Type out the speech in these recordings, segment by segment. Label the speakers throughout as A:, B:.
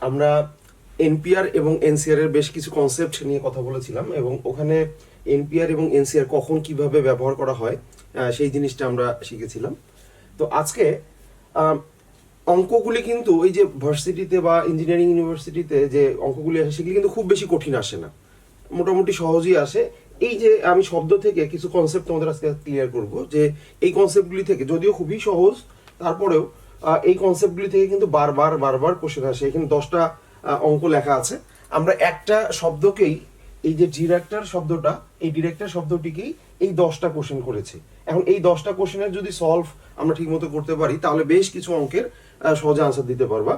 A: আমরা এনপিআর এবং এনসিআর এর বেশ কিছু কনসেপ্ট নিয়ে কথা বলেছিলাম এবং ওখানে এনপিআর এবং এনসিআর কখন কীভাবে ব্যবহার করা হয় সেই জিনিসটা আমরা শিখেছিলাম। তো আজকে অঙ্কগুলি কিন্তু এই যে ভার্সিটিতে বা ইঞ্জিনিয়ারিং ইউনিভার্সিটিতে যে অঙ্কগুলি আসে, সেগুলি কিন্তু খুব বেশি কঠিন আসে না। মোটামুটি সহজই আসে। এই যে আমি শব্দ থেকে কিছু কনসেপ্ট তোমাদের আজকে ক্লিয়ার করব যে এই কনসেপ্টগুলি থেকে যদিও খুবই সহজ, তারপরেও এই কনসেপ্টগুলি থেকে কিন্তু বারবার বারবার কোশ্চেন আসে। এখানে দশটা অঙ্ক লেখা আছে। আমরা একটা শব্দকেই, এই যে ডিরেক্টর শব্দটা, এই ডিরেক্টর শব্দটিকেই এই দশটা কোশ্চেন করেছি। এখন এই দশটা কোশ্চেনের যদি সলভ আমরা ঠিকমতো করতে পারি, তাহলে বেশ কিছু অঙ্কের সহজে আনসার দিতে পারবা।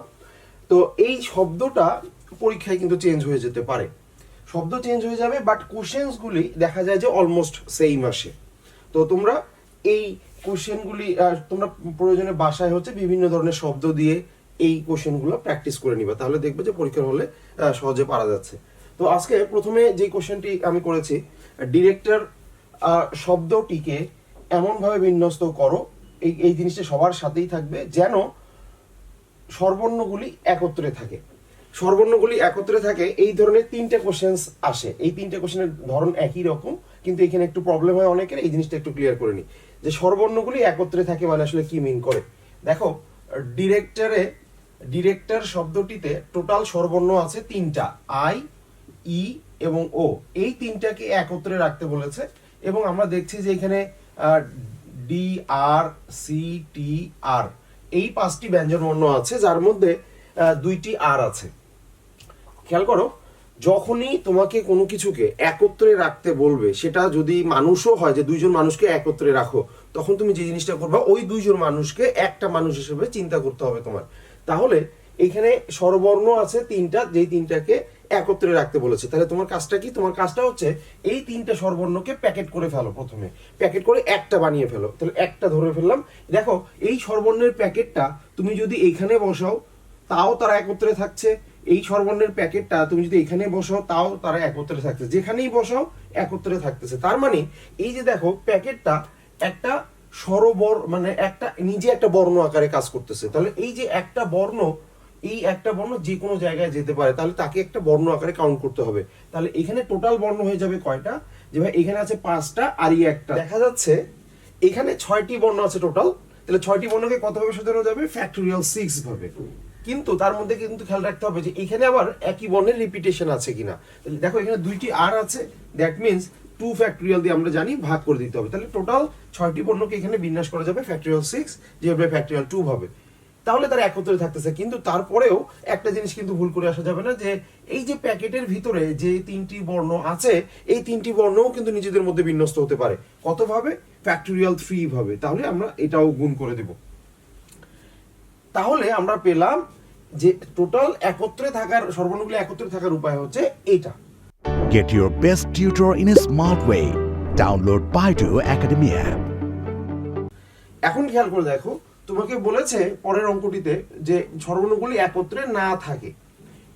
A: তো এই শব্দটা পরীক্ষায় কিন্তু চেঞ্জ হয়ে যেতে পারে। শব্দ চেঞ্জ হয়ে যাবে বাট কোশ্চেন্সগুলি দেখা যায় যে অলমোস্ট সেম আসে। তো তোমরা এই কোশ্চেনগুলি তোমরা প্রয়োজনে বাসায় হচ্ছে বিভিন্ন ধরনের শব্দ দিয়ে এই কোশ্চেনগুলো প্র্যাকটিস করে নিবা। তাহলে দেখবে যে পরীক্ষার হলে সহজে পারা যাচ্ছে। তো আজকে প্রথমে যে কোশ্চেনটি আমি করেছি ডিরেক্টর শব্দটিকে এমনভাবে বিন্যস্ত করো, এই এই জিনিসটা সবার সাথেই থাকবে, যেন সর্বর্ণগুলি একত্রে থাকে। সর্বর্ণগুলি একত্রে থাকে, এই ধরনের তিনটে কোশ্চেন্স আসে। এই তিনটে কোশ্চেনের ধরন একই রকম, কিন্তু এখানে একটু প্রবলেম হয় অনেকের, এই জিনিসটা একটু ক্লিয়ার করে নি যে স্বরবর্ণগুলি একত্রে থাকে মানে আসলে কি মিন করে। দেখো ডিরেক্টরে ডিরেক্টর শব্দটিতে টোটাল স্বরবর্ণ আছে তিনটা আই ই এবং ও এই তিনটাকে একত্রে রাখতে বলেছে এবং আমরা দেখছি যে এখানে ডি আর সি টি আর এই পাঁচটি ব্যঞ্জন বর্ণ আছে, যার মধ্যে দুইটি আর আছে। খেয়াল করো যখনই তোমাকে কোনো কিছুকে একত্রে রাখতে বলবে, সেটা যদি মানুষও হয় যে দুইজন মানুষকে একত্রে রাখো, তখন তুমি যে জিনিসটা করবা, ওই দুইজন মানুষকে একটা মানুষ হিসেবে চিন্তা করতে হবে তোমার। তাহলে এখানে স্বরবর্ণ আছে তিনটা, যেই তিনটাকে একত্রে রাখতে বলেছে। তাহলে তোমার কাজটা কি? তোমার কাজটা হচ্ছে এই তিনটা স্বরবর্ণকে প্যাকেট করে ফেলো প্রথমে। প্যাকেট করে একটা বানিয়ে ফেলো। তাহলে একটা ধরে ফেললাম। দেখো, এই স্বরবর্ণের প্যাকেটটা তুমি যদি এইখানে বসাও, তাও তারা একত্রে থাকছে। এই স্বরবর্ণের প্যাকেটটা তুমি যদি এখানে বসাও, তাও তারা একত্রে থাকছে যেখানেই বসাও, একত্রে থাকতেছে। তার মানে এই যে দেখো, প্যাকেটটা একটা স্বরবর মানে একটা, নিজে একটা বর্ণ আকারে কাজ করতেছে। তাহলে এই যে একটা বর্ণ, এই একটা বর্ণ যে কোনো জায়গায় যেতে পারে, তাহলে তাকে একটা বর্ণ আকারে কাউন্ট করতে হবে। তাহলে এখানে টোটাল বর্ণ হয়ে যাবে কয়টা? যে ভাই, এখানে আছে পাঁচটা, আর এই একটা। দেখা যাচ্ছে, এখানে ছয়টি বর্ণ আছে টোটাল তাহলে ছয়টি বর্ণকে কতভাবে সাজানো যাবে? ফ্যাক্টোরিয়াল সিক্স ভাবে। কিন্তু তার মধ্যে কিন্তু খেয়াল রাখতে হবে যে এখানে আবার একই বর্ণের রিপিটেশন আছে কিনা। দেখো, এখানে দুইটি আর আছে দ্যাট মিনস টু ফ্যাক্টোরিয়াল দিয়ে আমরা জানি ভাগ করে দিতে হবে। তাহলে টোটাল ছয়টি বর্ণকে এখানে বিন্যাস করা যাবে ফ্যাক্টোরিয়াল সিক্স যেভাবে ফ্যাক্টোরিয়াল টু ভাবে তাহলে তারা একত্রে থাকতেছে, কিন্তু তারপরেও একটা জিনিস কিন্তু ভুল করে আসা যাবে না যে এই যে প্যাকেটের ভিতরে যে তিনটি বর্ণ আছে, এই তিনটি বর্ণও কিন্তু নিজেদের মধ্যে বিন্যস্ত হতে পারে। কতভাবে ফ্যাক্টোরিয়াল থ্রি ভাবে। তাহলে আমরা এটাও গুণ করে দেব। তাহলে আমরা পেলাম যে টোটাল একত্রে থাকার সর্বর্ণগুলো একত্রে থাকার উপায় হচ্ছে এটা
B: Get your best tutor in a smart way. Download Baidu Academy app.
A: এখন খেয়াল করে দেখো তোমাকে বলেছে পরের অঙ্কটিতে যে সর্বর্ণগুলি একত্রে না থাকে।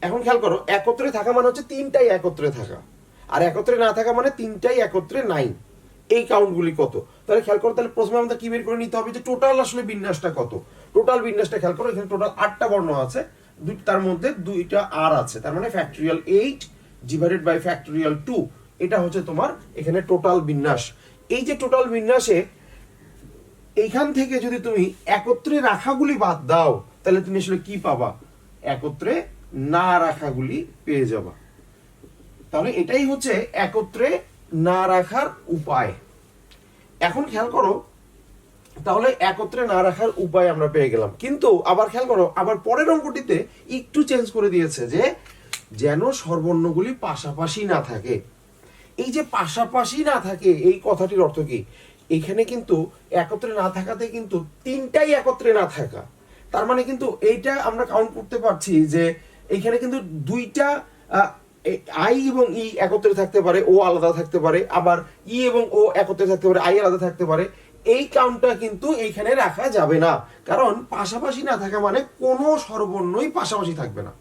A: এখন খেয়াল করো একত্রে থাকা মানে হচ্ছে তিনটাই একত্রে থাকা। আর একত্রে না থাকা মানে তিনটাই একত্রে নাই। এই কাউন্টগুলি কত? তাহলে খেয়াল করো তাহলে প্রথমে আমাদের কি বের করে নিতে হবে যে টোটাল আসলে বিন্যাসটা কত? টোটাল বিন্যাসটা খেয়াল করো, এখানে টোটাল আটটা বর্ণ আছে। দুই তার মধ্যে দুইটা আর আছে। তার মানে factorial eight divided by factorial two এটা হচ্ছে তোমার এখানে টোটাল বিন্যাস। এই যে টোটাল বিন্যাসে এইখান থেকে যদি তুমি একত্রে রাখাগুলি বাদ দাও, তাহলে তুমি আসলে কি পাবা? একত্রে না রাখাগুলি পেয়ে যাবা। তাহলে এটাই হচ্ছে একত্রে না রাখার উপায়। এখন খেয়াল করো তাহলে একত্রে না রাখার উপায় আমরা পেয়ে গেলাম। কিন্তু আবার খেয়াল করো, আবার পরের অঙ্কটিতে একটু চেঞ্জ করে দিয়েছে যে যেন সর্বর্ণগুলি পাশাপাশি না থাকে। এই যে পাশাপাশি না থাকে, এই কথাটির অর্থ কি? এখানে কিন্তু একত্রে না থাকাতে কিন্তু তিনটাই একত্রে না থাকা। তার মানে কিন্তু এইটা আমরা কাউন্ট করতে পারছি যে এইখানে কিন্তু দুইটা আই এবং ই একত্রে থাকতে পারে, ও আলাদা থাকতে পারে, আবার ই এবং ও একত্রে থাকতে পারে, আই আলাদা থাকতে পারে। এই কাউন্টটা কিন্তু এইখানে রাখা যাবে না। কারণ পাশাপাশি না থাকা মানে কোনো সর্বর্ণই পাশাপাশি থাকবে না।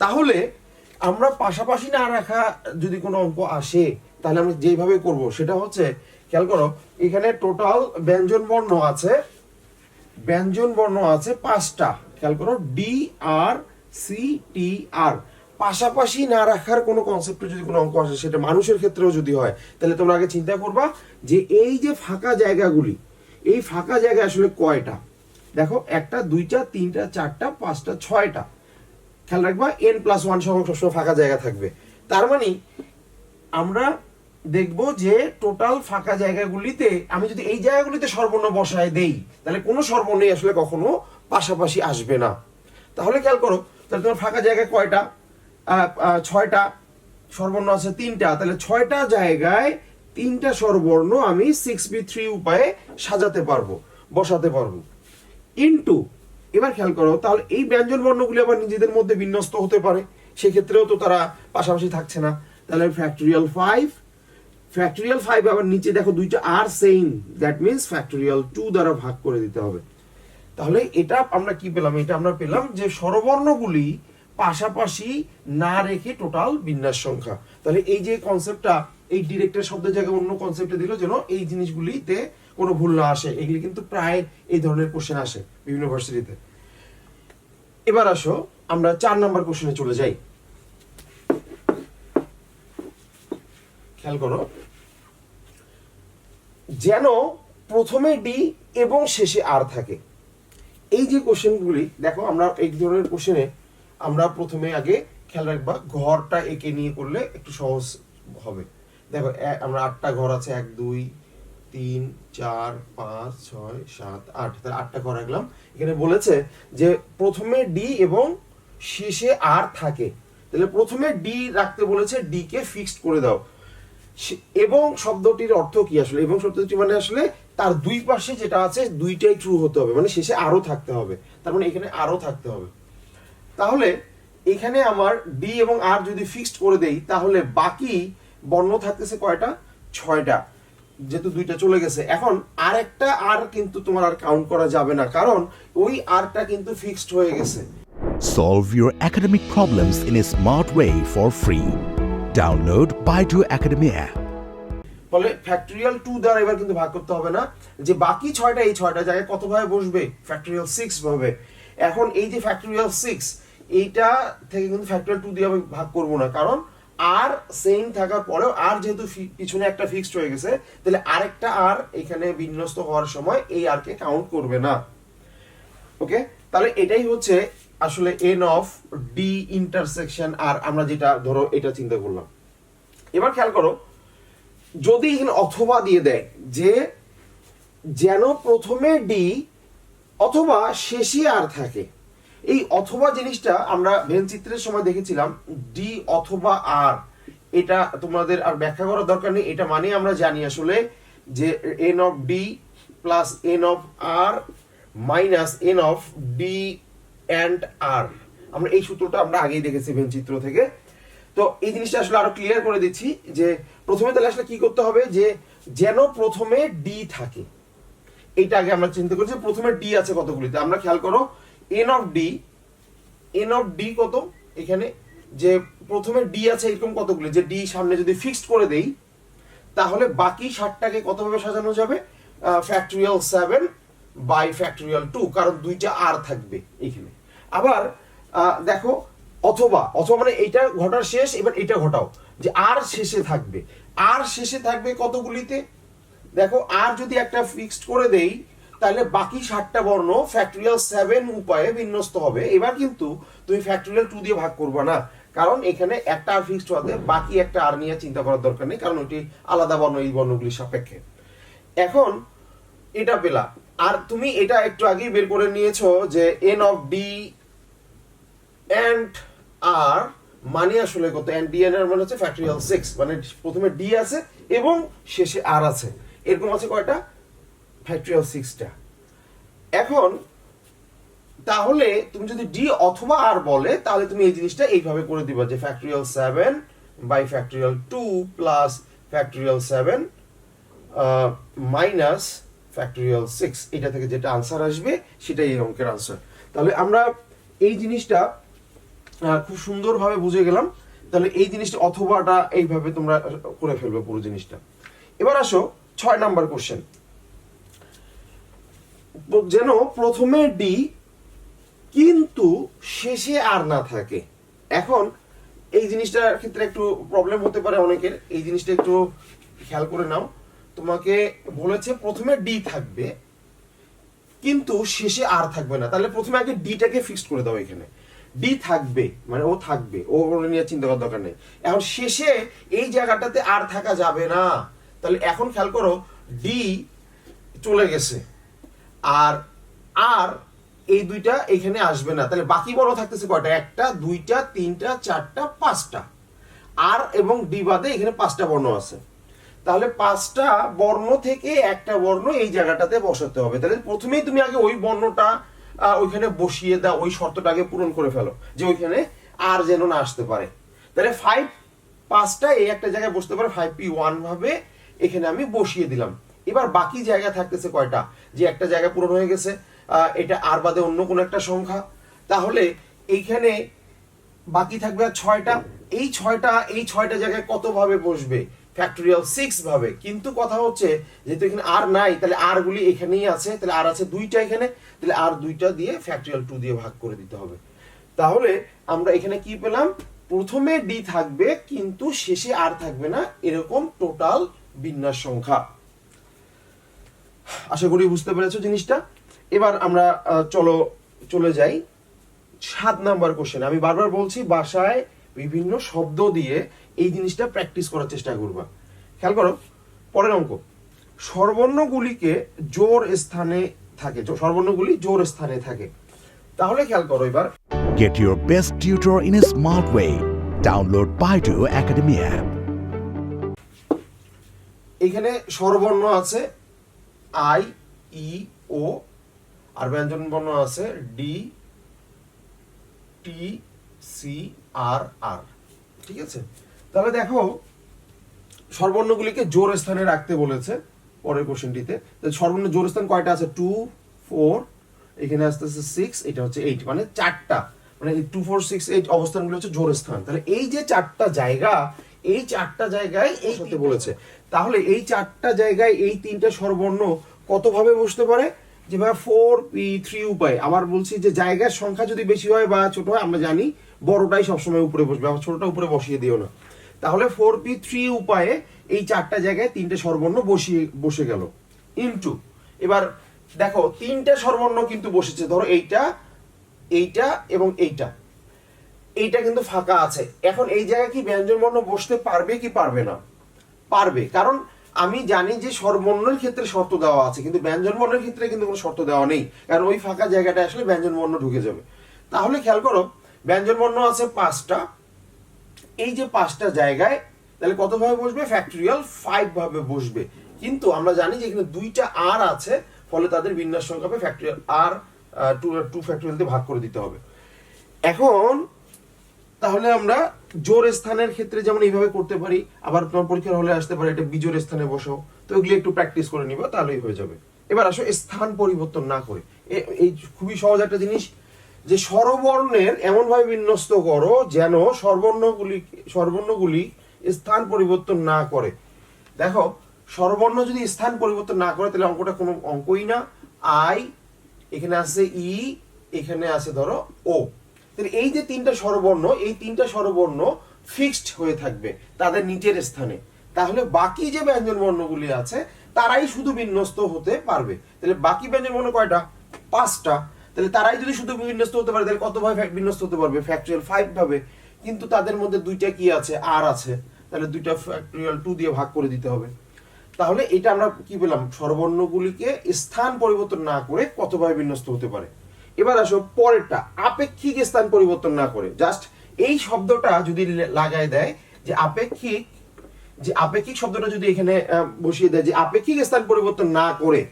A: তাহলে আমরা পাশাপাশি না রাখা যদি কোনো অঙ্ক আসে, তাহলে আমরা যেভাবে করব সেটা হচ্ছে, খেয়াল করো, এখানে টোটাল ব্যঞ্জন বর্ণ আছে, ব্যঞ্জন বর্ণ আছে পাঁচটা। খেয়াল করো ডি আর সি টি আর পাশাপাশি না রাখার কোনো কনসেপ্টে যদি কোনো অঙ্ক আসে, সেটা মানুষের ক্ষেত্রেও যদি হয়, তাহলে তোমরা আগে চিন্তা করবা যে এই যে ফাঁকা জায়গাগুলি, এই ফাঁকা জায়গা আসলে কয়টা? দেখো, একটা, দুইটা, তিনটা, চারটা, পাঁচটা, ছয়টা। খেয়াল রাখবা এন প্লাস ওয়ান সংখ্যক সবসময় ফাঁকা জায়গা থাকবে। তার মানে আমরা দেখব যে টোটাল ফাঁকা জায়গাগুলিতে আমি যদি এই জায়গাগুলিতে সর্বর্ণ বসায় দেই, তাহলে কোনো সর্বর্ণই আসলে কখনো পাশাপাশি আসবে না। তাহলে খেয়াল করো, তাহলে তোমার ফাঁকা জায়গা কয়টা? ছয়টা সর্বর্ণ আছে, তিনটা। তাহলে ছয়টা জায়গায় তিনটা স্বরবর্ণ আমি সিক্স বি থ্রি উপায়ে সাজাতে পারব, বসাতে পারব। ইনটু এবার খেয়াল করো, তাহলে এই ব্যঞ্জন বর্ণগুলি আবার নিজেদের মধ্যে বিন্যস্ত হতে পারে, সেক্ষেত্রেও তো তারা পাশাপাশি থাকছে না। তাহলে ফ্যাক্টরিয়াল ফাইভ ফ্যাক্টরিয়াল ফাইভ আবার নিচে দেখো দুইটা আর same that means factorial two দ্বারা ভাগ করে দিতে হবে। তাহলে এটা আমরা কি পেলাম? এটা আমরা পেলাম যে স্বরবর্ণগুলি পাশাপাশি না রেখে টোটাল বিন্যাস সংখ্যা। তাহলে এই যে কনসেপ্টটা এই ডিরেক্টর শব্দের জায়গায় অন্য কনসেপ্টে দিল যেন এই জিনিসগুলিতে কোনো ভুল না আসে। এগুলি কিন্তু প্রায় এই ধরনের কোশ্চেন আসে বিভিন্ন ভার্সিটিতে এবার আসো, আমরা চার নাম্বার কোশ্চেনে চলে যাই। খেয়াল করো। যেন প্রথমে ডি এবং শেষে আর থাকে। এই যে কোশ্চেনগুলি দেখো আমরা এই ধরনের কোশ্চেনে আমরা প্রথমে আগে খেয়াল রাখবা, ঘরটা এঁকে নিয়ে করলে একটু সহজ হবে। দেখো আমরা আটটা ঘর আছে, এক, দুই, তিন, চার, পাঁচ, ছয়, সাত, আট। তাহলে আটটা ঘর রাখলাম। এখানে বলেছে যে প্রথমে ডি এবং শেষে আর থাকে। তাহলে প্রথমে ডি রাখতে বলেছে ডি কে ফিক্সড করে দাও। এবং শব্দটির অর্থ কি আসলে? এবং শব্দটি মানে আসলে তার দুই পাশে যেটা আছে, দুইটাই ট্রু হতে হবে। মানে শেষে আরও থাকতে হবে। তার মানে এখানে আরও থাকতে হবে। তাহলে এখানে আমার ডি এবং আর যদি ফিক্সড করে দেই তাহলে বাকি বর্ণ থাকতেছে কয়টা? ছয়টা। যেহেতু দুইটা চলে গেছে। এখন আর একটা আর কিন্তু তোমার আর কাউন্ট করা যাবে না কারণ ওই আরটা কিন্তু ফিক্সড হয়ে গেছে।
B: Solve your academic problems in a smart way for free. Download Baidu Academy app.
A: ফলে ফ্যাক্টরিয়াল টু দ্বারা এবার কিন্তু ভাগ করতে হবে না। যে বাকি ছয়টা এই ছয়টা জায়গায় কত ভাবে বসবে? ফ্যাক্টরিয়াল সিক্স ভাবে। এখন এই যে ফ্যাক্টরিয়াল সিক্স এইটা থেকে কিন্তু ফ্যাক্টর টু দিয়ে আমি ভাগ করব না। কারণ আর সেম থাকার পরেও আর যেহেতু পিছনে একটা ফিক্সড হয়ে গেছে, তাহলে আরেকটা আর এখানে বিন্যস্ত হওয়ার সময় এই আর কে কাউন্ট করবে না। ওকে তাহলে এটাই হচ্ছে আসলে এন অফ ডি ইন্টারসেকশন আর আমরা যেটা ধরো এটা চিন্তা করলাম। এবার খেয়াল করো, যদি এখানে অথবা দিয়ে দেয় যে যেন প্রথমে ডি অথবা শেষে আর থাকে এই অথবা জিনিসটা আমরা ভেনচিত্রের সময় দেখেছিলাম ডি অথবা আর এটা তোমাদের আর ব্যাখ্যা করার দরকার নেই, এটা মানে আমরা জানি আসলে যে N of D plus N of R minus N of D and R আমরা এই সূত্রটা আমরা আগেই দেখেছি ভেনচিত্র থেকে। তো এই জিনিসটা আসলে আরও ক্লিয়ার করে দিচ্ছি যে প্রথমে তাহলে আসলে কি করতে হবে যে যেন প্রথমে ডি থাকে। এটা আগে আমরা চিন্তা করছি, প্রথমে ডি আছে কতগুলিতে। আমরা খেয়াল করো N of D N of D কত? এখানে যে প্রথমে ডি আছে এরকম কতগুলি? যে ডি সামনে যদি ফিক্সড করে দেই, তাহলে বাকি ষাটটাকে কতভাবে সাজানো যাবে? Factorial seven by factorial two কারণ দুইটা আর থাকবে এখানে। আবার দেখো, অথবা অথবা মানে এইটা ঘটার শেষ, এবার এটা ঘটাও। যে আর শেষে থাকবে। আর শেষে থাকবে কতগুলিতে? দেখো আর যদি একটা ফিক্সড করে দেই তাহলে বাকি ষাটটা বর্ণ ফ্যাক্টরিয়াল সেভেন উপায়ে বিন্যস্ত হবে। এবার কিন্তু তুমি ফ্যাক্টরিয়াল টু দিয়ে ভাগ করবে না। কারণ এখানে একটা আর ফিক্সড হতে বাকি একটা আর নিয়ে চিন্তা করার দরকার নেই, কারণ ওটি আলাদা বর্ণ, এই বর্ণগুলির সাপেক্ষে। এখন এটা পেলা। আর তুমি এটা একটু আগেই বের করে নিয়েছো যে N of D and R মানে আসলে কত? অ্যান্ড ডি এর মানে হচ্ছে ফ্যাক্টরিয়াল সিক্স মানে প্রথমে ডি আছে এবং শেষে আর আছে। এরকম আছে কয়টা? ফ্যাক্টরিয়াল সিক্সটা এখন, তাহলে তুমি যদি ডি অথবা আর বলে, তাহলে তুমি এই জিনিসটা এইভাবে করে দিবা যে factorial seven by factorial two plus factorial seven minus factorial six এটা থেকে যেটা আনসার আসবে, সেটাই এই অঙ্কের আনসার তাহলে আমরা এই জিনিসটা খুব সুন্দরভাবে বুঝে গেলাম। তাহলে এই জিনিসটা অথবাটা এইভাবে তোমরা করে ফেলবে পুরো জিনিসটা। এবার আসো, ছয় নাম্বার কোশ্চেন যেন প্রথমে ডি কিন্তু শেষে আর না থাকে। এখন এই জিনিসটার ক্ষেত্রে একটু প্রবলেম হতে পারে অনেকের। এই জিনিসটা একটু খেয়াল করে নাও। তোমাকে বলেছে প্রথমে ডি থাকবে, কিন্তু শেষে আর থাকবে না। তাহলে প্রথমে আগে ডিটাকে ফিক্সড করে দাও এখানে। ডি থাকবে মানে ও থাকবে। ও নিয়ে চিন্তা করার দরকার নেই। এখন শেষে এই জায়গাটাতে আর থাকা যাবে না। তাহলে এখন খেয়াল করো ডি চলে গেছে। আর আর এই দুইটা এখানে আসবে না। তাহলে বাকি বড় থাকতেছে কয়টা? একটা, দুইটা, তিনটা, চারটা, পাঁচটা। আর এবং ডি বাদে এখানে পাঁচটা বর্ণ আছে। তাহলে পাঁচটা বর্ণ থেকে একটা বর্ণ এই জায়গাটাতে বসাতে হবে। তাহলে প্রথমেই তুমি আগে ওই বর্ণটা ওইখানে বসিয়ে দাও, ওই শর্তটা আগে পূরণ করে ফেলো, যে ওইখানে আর যেন না আসতে পারে। তাহলে ফাইভ পাঁচটা এই একটা জায়গায় বসতে পারে ফাইভ পি ওয়ান ভাবে এখানে আমি বসিয়ে দিলাম। এবার বাকি জায়গা থাকতেছে কয়টা? যে একটা জায়গা পূরণ হয়ে গেছে এটা আর বাদে অন্য কোনো একটা সংখ্যা। তাহলে এইখানে বাকি থাকবে আর ছয়টা। এই ছয়টা এই ছয়টা জায়গায় কতভাবে বসবে? ফ্যাক্টরিয়াল সিক্স ভাবে। কিন্তু কথা হচ্ছে, যেহেতু এখানে আর নাই, তাহলে আর গুলি এখানেই আছে, তাহলে আর আছে দুইটা এখানে, তাহলে আর দুইটা দিয়ে ফ্যাক্টরিয়াল টু দিয়ে ভাগ করে দিতে হবে। তাহলে আমরা এখানে কি পেলাম? প্রথমে ডি থাকবে, কিন্তু শেষে আর থাকবে না, এরকম টোটাল বিন্যাস সংখ্যা। আশা করি বুঝতে পেরেছ জিনিসটা। এবার আমরা চলো চলে যাই। সাত নাম্বার কোশ্চেন আমি বারবার বলছি বাসায় বিভিন্ন শব্দ দিয়ে এই জিনিসটা প্র্যাকটিস করার চেষ্টা করবা। খেয়াল করো পরের অঙ্ক। স্বরবর্ণগুলিকে জোর স্থানে থাকে। সর্বর্ণগুলি জোর স্থানে থাকে। তাহলে খেয়াল করো এবার।
B: Get your best tutor in a smart way. Download Baidu Academy app.
A: এখানে স্বরবর্ণ আছে আই, ই, ও, আর ব্যঞ্জন বর্ণ আছে ডি, টি, সি, আর আর। ঠিক আছে? তাহলে দেখো স্বরবর্ণগুলিকে জোর স্থানে রাখতে বলেছে পরের কোশ্চেনটিতে। সর্বর্ণ জোর স্থান কয়টা আছে? টু, ফোর, এখানে আসতে আসতে সিক্স, এটা হচ্ছে এইট মানে চারটা। মানে টু, ফোর, সিক্স, এইট অবস্থানগুলো হচ্ছে জোর স্থান। তাহলে এই যে চারটা জায়গা এই চারটা জায়গায় এই হতে বলেছে। তাহলে এই চারটা জায়গায় এই তিনটা স্বরবর্ণ কত ভাবে বসতে পারে? যেভাবে ফোর পি থ্রি উপায় আবার বলছি যে জায়গার সংখ্যা যদি বেশি হয় বা ছোট হয় আমরা জানি বড়টাই সবসময় উপরে বসবে আবার ছোটটা উপরে বসিয়ে দিও না। তাহলে ফোর পি থ্রি উপায়ে এই চারটা জায়গায় তিনটে স্বরবর্ণ বসিয়ে বসে গেল। ইনটু এবার দেখো তিনটে স্বরবর্ণ কিন্তু বসেছে। ধরো এইটা এইটা এবং এইটা। এইটা কিন্তু ফাঁকা আছে। এখন এই জায়গায় কি ব্যঞ্জন বর্ণ বসতে পারবে কি পারবে না? পারবে। কারণ আমি জানি যে স্বরবর্ণের ক্ষেত্রে শর্ত দেওয়া আছে, কিন্তু ব্যঞ্জন বর্ণের ক্ষেত্রে কিন্তু কোনো শর্ত দেওয়া নেই। কারণ ওই ফাঁকা জায়গাটা আসলে ব্যঞ্জন বর্ণ ঢুকে যাবে। তাহলে খেয়াল করো ব্যঞ্জন বর্ণ আছে পাঁচটা। এই যে পাঁচটা জায়গায়, তাহলে কত ভাবে বসবে? ফ্যাক্টরিয়াল ফাইভ ভাবে বসবে। কিন্তু আমরা জানি যে এখানে দুইটা আর আছে, ফলে তাদের বিন্যাস সংখ্যা ফ্যাক্টরিয়াল আর টু টু ফ্যাক্টরিয়াল দিয়ে ভাগ করে দিতে হবে। এখন তাহলে আমরা জোর স্থানের ক্ষেত্রে যেমন এইভাবে করতে পারি, আবার তোমার পরীক্ষার হলে আসতে পারে এটা বিজোর স্থানে বসো, তো এগুলি একটু প্র্যাকটিস করে নিবা, তাহলেই হয়ে যাবে। এবার আসো, স্থান পরিবর্তন না করে। এই খুবই সহজ একটা জিনিস, যে স্বরবর্ণের এমন ভাবে বিন্যস্ত করো যেন স্বরবর্ণগুলি স্বরবর্ণগুলি স্থান পরিবর্তন না করে। দেখো, স্বরবর্ণ যদি স্থান পরিবর্তন না করে, তাহলে অঙ্কটা কোনো অঙ্কই না। আই, এখানে আছে ই, এখানে আছে ধরো ও। তাহলে এই যে তিনটা স্বরবর্ণ, এই তিনটা স্বরবর্ণ ফিক্সড হয়ে থাকবে তাদের নিচের স্থানে। তাহলে বাকি যে ব্যঞ্জন বর্ণগুলি আছে, তারাই শুধু বিন্যস্ত হতে পারবে। তাহলে বাকি ব্যঞ্জন বর্ণ কয়টা? পাঁচটা। তাহলে তারাই যদি শুধু বিন্যস্ত হতে পারে, তাহলে কত ভাবে ফ্যাক- বিন্যস্ত হতে পারবে? ফ্যাক্টরিয়াল ফাইভ ভাবে। কিন্তু তাদের মধ্যে দুইটা কি আছে? আর আছে। তাহলে দুইটা ফ্যাক্টরিয়াল টু দিয়ে ভাগ করে দিতে হবে। তাহলে এটা আমরা কি পেলাম? স্বরবর্ণগুলিকে স্থান পরিবর্তন না করে কতভাবে বিন্যস্ত হতে পারে? এবার আসো পরেরটা, আপেক্ষিক স্থান পরিবর্তন না করে। জাস্ট এই শব্দটা যদি লে- লাগায় দেয় যে আপেক্ষিক যে আপেক্ষিক শব্দটা যদি এখানে বসিয়ে দেয় যে আপেক্ষিক স্থান পরিবর্তন না করে,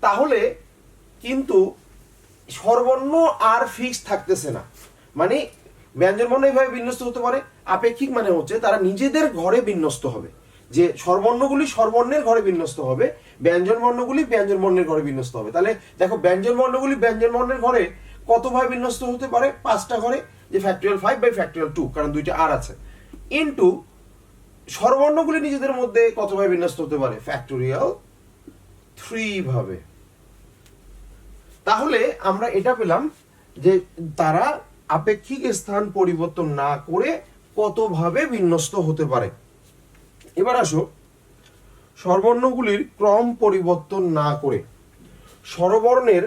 A: তাহলে কিন্তু স্বরবর্ণ আর ফিক্স থাকতেছে না। মানে ব্যঞ্জন বর্ণ এইভাবে বিন্যস্ত হতে পারে, আপেক্ষিক মানে হচ্ছে তারা নিজেদের ঘরে বিন্যস্ত হবে। যে স্বরবর্ণগুলি স্বরবর্ণের ঘরে বিন্যস্ত হবে, ব্যঞ্জন বর্ণগুলি ব্যঞ্জন বর্ণের ঘরে বিন্যস্ত হবে। তাহলে দেখো ব্যঞ্জন বর্ণগুলি ব্যঞ্জন বর্ণের ঘরে কতভাবে বিন্যস্ত হতে পারে? পাঁচটা ঘরে, যে factorial five by factorial two কারণ দুইটা আর আছে। ইনটু স্বরবর্ণগুলি নিজেদের মধ্যে কতভাবে বিন্যস্ত হতে পারে? ফ্যাক্টরিয়াল থ্রি ভাবে। তাহলে আমরা এটা পেলাম যে তারা আপেক্ষিক স্থান পরিবর্তন না করে কতভাবে বিন্যস্ত হতে পারে। এবার আসো। স্বরবর্ণগুলির ক্রম পরিবর্তন না করে, স্বরবর্ণের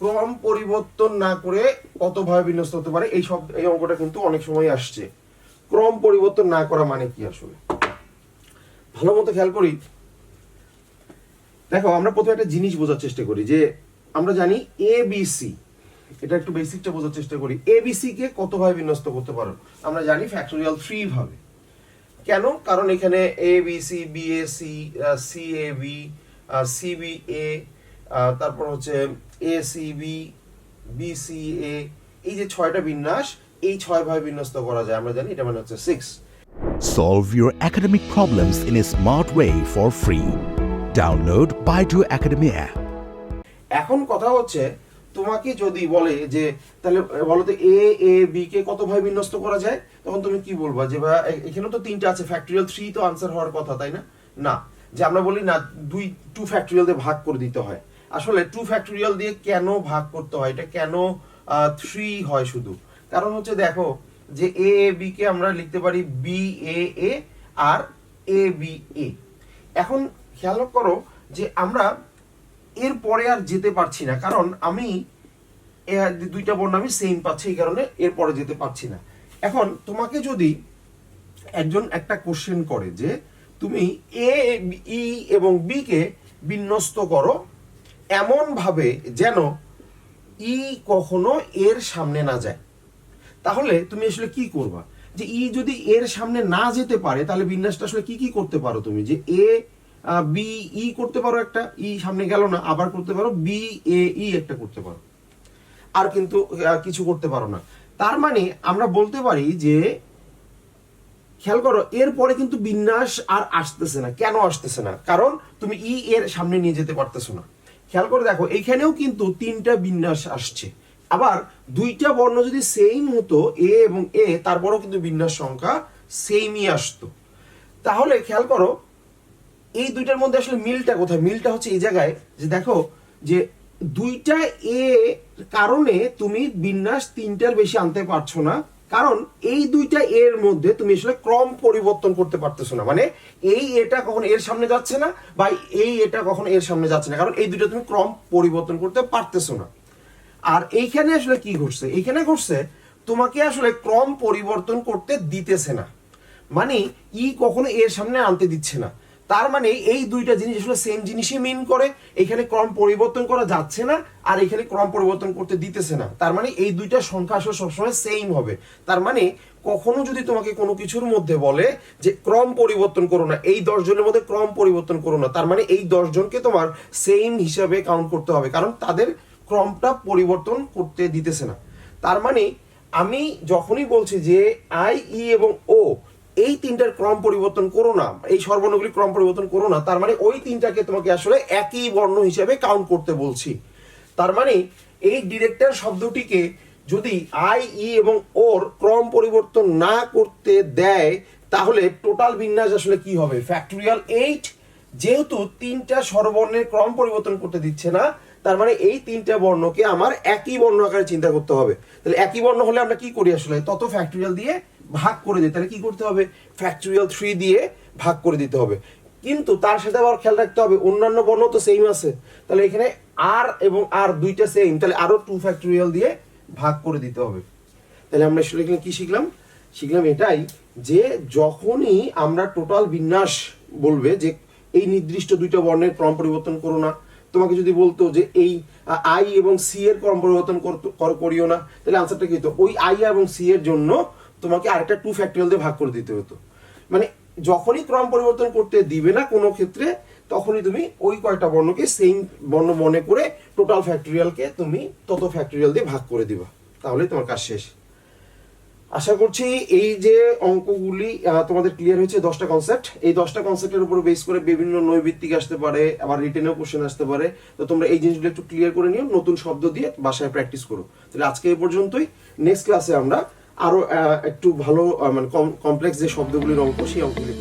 A: ক্রম পরিবর্তন না করে কতভাবে বিন্যস্ত হতে পারে? এই সব, এই অঙ্কটা কিন্তু অনেক সময় আসছে। ক্রম পরিবর্তন না করা মানে কি আসলে? ভালো মতো খেয়াল করি। দেখো, আমরা প্রথমে একটা জিনিস বোঝার চেষ্টা করি যে, আমরা জানি এ বি সি এটা একটু বেসিকটা বোঝার চেষ্টা করি। এ বি সি কে কতভাবে বিন্যস্ত করতে পারো? আমরা জানি ফ্যাক্টোরিয়াল থ্রি ভাবে। কেন কারণ এখানে A B C B A C C A B C B A তারপর হচ্ছে A C B B C A এই যে ছয়টা বিন্যাস এই ছয় ভাবে বিন্যস্ত করা যায় আমরা জানি এটা মানে হচ্ছে six
B: Solve your academic problems in a smart way for free. Download Baidu Academy app.
A: এখন কথা হচ্ছে তোমাকে যদি বলে যে, তাহলে বলো তো এ এ বি কে কত ভাবে বিন্যস্ত করা যায়? তখন তুমি কি বলবা? যে ভাই এখানে তো তিনটা আছে ফ্যাক্টরিয়াল থ্রি তো আনসার হওয়ার কথা, তাই না? না। যে আমরা বলি, না, দুই টু ফ্যাক্টরিয়াল দিয়ে ভাগ করে দিতে হয়। আসলে টু ফ্যাক্টরিয়াল দিয়ে কেন ভাগ করতে হয়? এটা কেন থ্রি হয় শুধু? কারণ হচ্ছে দেখো, যে এ এ বি কে আমরা লিখতে পারি B A A R A B A এখন খেয়াল করো যে আমরা এর পরে আর যেতে পারছি না, কারণ আমি দুইটা বর্ণ আমি সেম পাচ্ছি, এই কারণে এর পরে যেতে পারছি না। এখন তোমাকে যদি একজন একটা কোশ্চেন করে যে, তুমি এ ই এবং বি কে বিন্যস্ত করো এমন ভাবে যেন ই কখনো এর সামনে না যায়। তাহলে তুমি আসলে কি করবা? যে ই যদি এর সামনে না যেতে পারে, তাহলে বিন্যাসটা আসলে কি কি করতে পারো তুমি? যে এ বি, ই করতে পারো একটা, ই সামনে গেল না, আবার করতে পারো, বি, এ, ই একটা করতে পারো। আর কিন্তু কিছু করতে পারো না। তার মানে আমরা বলতে পারি যে, খেয়াল করো, এরপরে কিন্তু বিন্যাস আর আসতেছে না। কেন আসতেছে না? কারণ তুমি ই এর সামনে নিয়ে যেতে পারতেছো না। খেয়াল করে দেখো, এখানেও কিন্তু তিনটা বিন্যাস আসছে। আবার দুইটা বর্ণ যদি সেম হতো, এ এবং এ, তারপরেও কিন্তু বিন্যাস সংখ্যা সেমই আসতো। তাহলে খেয়াল করো এই দুইটার মধ্যে আসলে মিলটা কোথায়? মিলটা হচ্ছে এই জায়গায় যে দেখো, যে দুইটা এ কারণে তুমি বিন্যাস তিনটার বেশি আনতে পারছ না। কারণ এই দুইটা এর মধ্যে তুমি আসলে ক্রম পরিবর্তন করতে পারতেছো না। মানে এই এটা কখন এর সামনে যাচ্ছে না বা এই এটা কখন এর সামনে যাচ্ছে না। কারণ এই দুইটা তুমি ক্রম পরিবর্তন করতে পারতেছো না। আর এইখানে আসলে কি ঘটছে? এইখানে ঘটছে তোমাকে আসলে ক্রম পরিবর্তন করতে দিতেছে না। মানে ই কখনো এর সামনে আনতে দিচ্ছে না। তার মানে এই দুইটা জিনিস আসলে সেম জিনিসই মিন করে, এখানে ক্রম পরিবর্তন করা যাচ্ছে না, আর এখানে ক্রম পরিবর্তন করতে দিতেছে না। তার মানে এই দুইটা সংখ্যা আসলে সবসময় সেম হবে। তার মানে কখনো যদি তোমাকে কোনো কিছুর মধ্যে বলে যে ক্রম পরিবর্তন করো না, এই দশজনের মধ্যে ক্রম পরিবর্তন করো না, তার মানে এই দশজনকে তোমার সেম হিসাবে কাউন্ট করতে হবে, কারণ তাদের ক্রমটা পরিবর্তন করতে দিতেছে না। তার মানে আমি যখনই বলছি যে আই ই এবং ও এই তিনটার ক্রম পরিবর্তন করো না, এই সর্বর্ণগুলি ক্রম পরিবর্তন করো না, তার মানে ওই তিনটাকে তোমাকে আসলে একই বর্ণ হিসেবে কাউন্ট করতে বলছি। তার মানে এই ডিরেক্টর শব্দটিকে যদি আই ই এবং ওর ক্রম পরিবর্তন না করতে দেয়, তাহলে টোটাল বিন্যাস আসলে কি হবে? ফ্যাক্টরিয়াল এইট যেহেতু তিনটা স্বরবর্ণের ক্রম পরিবর্তন করতে দিচ্ছে না, তার মানে এই তিনটা বর্ণকে আমার একই বর্ণ আকারে চিন্তা করতে হবে। তাহলে একই বর্ণ হলে আমরা কি করি আসলে? তত ফ্যাক্টরিয়াল দিয়ে ভাগ করে দিই তাহলে কি করতে হবে? ফ্যাক্টরিয়াল থ্রি দিয়ে ভাগ করে দিতে হবে। কিন্তু তার সাথে আবার খেয়াল রাখতে হবে, অন্যান্য বর্ণ তো সেম আছে। তাহলে এখানে আর এবং আর দুইটা সেম তাহলে আরও টু ফ্যাক্টরিয়াল দিয়ে ভাগ করে দিতে হবে। তাহলে আমরা আসলে এখানে কি শিখলাম? শিখলাম এটাই যে যখনই আমরা টোটাল বিন্যাস বলবে যে এই নির্দিষ্ট দুইটা বর্ণের ক্রম পরিবর্তন করো না, তোমাকে যদি বলতো যে এই আই এবং সি এর ক্রম পরিবর্তন করিও না, তাহলে আনসারটা কি হতো? ওই আই এবং সি এর জন্য তোমাকে আরেকটা টু ফ্যাক্টরিয়াল দিয়ে ভাগ করে দিতে হতো। মানে যখনই ক্রম পরিবর্তন করতে দিবে না কোনো ক্ষেত্রে, তখনই তুমি ওই কয়টা বর্ণকে সেম বর্ণ মনে করে টোটাল ফ্যাক্টরিয়ালকে তুমি তত ফ্যাক্টরিয়াল দিয়ে ভাগ করে দিবা। তাহলে তোমার কাজ শেষ। আশা করছি এই যে অঙ্কগুলি তোমাদের ক্লিয়ার হয়েছে দশটা কনসেপ্ট এই দশটা কনসেপ্টের উপর বেস করে বিভিন্ন নৈবিত্তিক আসতে পারে, আবার রিটেনেও কোশ্চেন আসতে পারে। তো তোমরা এই জিনিসগুলো একটু ক্লিয়ার করে নিও, নতুন শব্দ দিয়ে বাসায় প্র্যাকটিস করো। তাহলে আজকে এই পর্যন্তই। নেক্সট ক্লাসে আমরা আরও একটু ভালো মানে কমপ্লেক্স যে শব্দগুলির অঙ্ক সেই অঙ্কগুলি